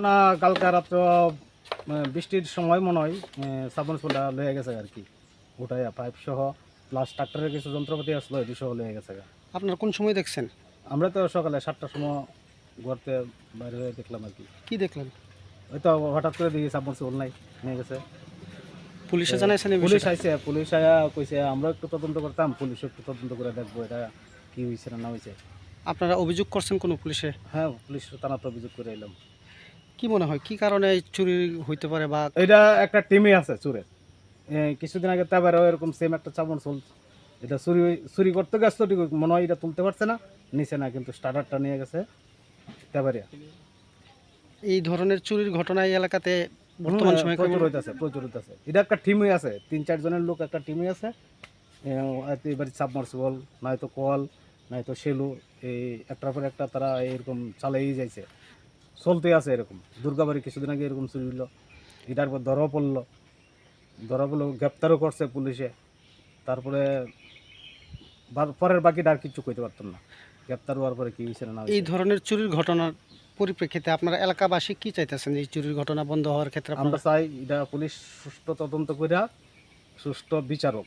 ঘটনা কালকে রাত্র বৃষ্টির সময় মনে হয় সাবন সোলটা লয়ে গেছে আর কি। ওটাই পাইপ সহ প্লাস ট্রাক্টরের কিছু যন্ত্রপাতি আসলো এটি সহ লয়ে গেছে। আপনার কোন সময় দেখছেন? আমরা তো সকালে সাতটার সময় ঘরতে বাইরে হয়ে দেখলাম আর কি। কি দেখলেন? ওই তো হঠাৎ করে দেখি সাবন সোল নাই নিয়ে গেছে। পুলিশে জানাইছেন পুলিশ? আইছে পুলিশ আয়া কইছে আমরা একটু তদন্ত করতাম পুলিশ একটু তদন্ত করে দেখব এটা কি হয়েছে না না হয়েছে আপনারা অভিযোগ করছেন কোনো পুলিশে? হ্যাঁ পুলিশ থানাতে অভিযোগ করে এলাম। কি মনে হয়? কি কারণে চুরি হইতে পারে বা এটা একটা টিমই আছে চুরের। কিছুদিন আগে তারপরেও এরকম সেম একটা চাবন চল এটা চুরি চুরি করতে গেছে ঠিক মনে হয় এটা তুলতে পারছে না। নিচে না কিন্তু স্টার্টারটা নিয়ে গেছে। তারপরে এই ধরনের চুরির ঘটনা এই এলাকাতে বর্তমান সময়ে প্রচুর হইতেছে প্রচুর হইতেছে। এটা একটা টিমই আছে তিন চারজনের লোক একটা টিমই আছে। এবারে সাবমার্সিবল নয়তো কল নয়তো সেলু এই একটার পর একটা তারা এরকম চালাই যাইছে। চলতে আছে এরকম। দুর্গাবাড়ি কিছুদিন আগে এরকম চুরি হইল এটার পর ধরাও পড়ল। ধরা পড়ল গ্রেপ্তারও করছে পুলিশে। তারপরে পরের বাকিটা আর কিছু কইতে পারতাম না। গ্রেপ্তার হওয়ার পরে কি হয়েছে না না এই ধরনের চুরির ঘটনার পরিপ্রেক্ষিতে আপনারা এলাকাবাসী কি চাইতেছেন এই চুরির ঘটনা বন্ধ হওয়ার ক্ষেত্রে আমরা চাই এটা পুলিশ সুষ্ঠু তদন্ত করে সুষ্ঠু বিচারক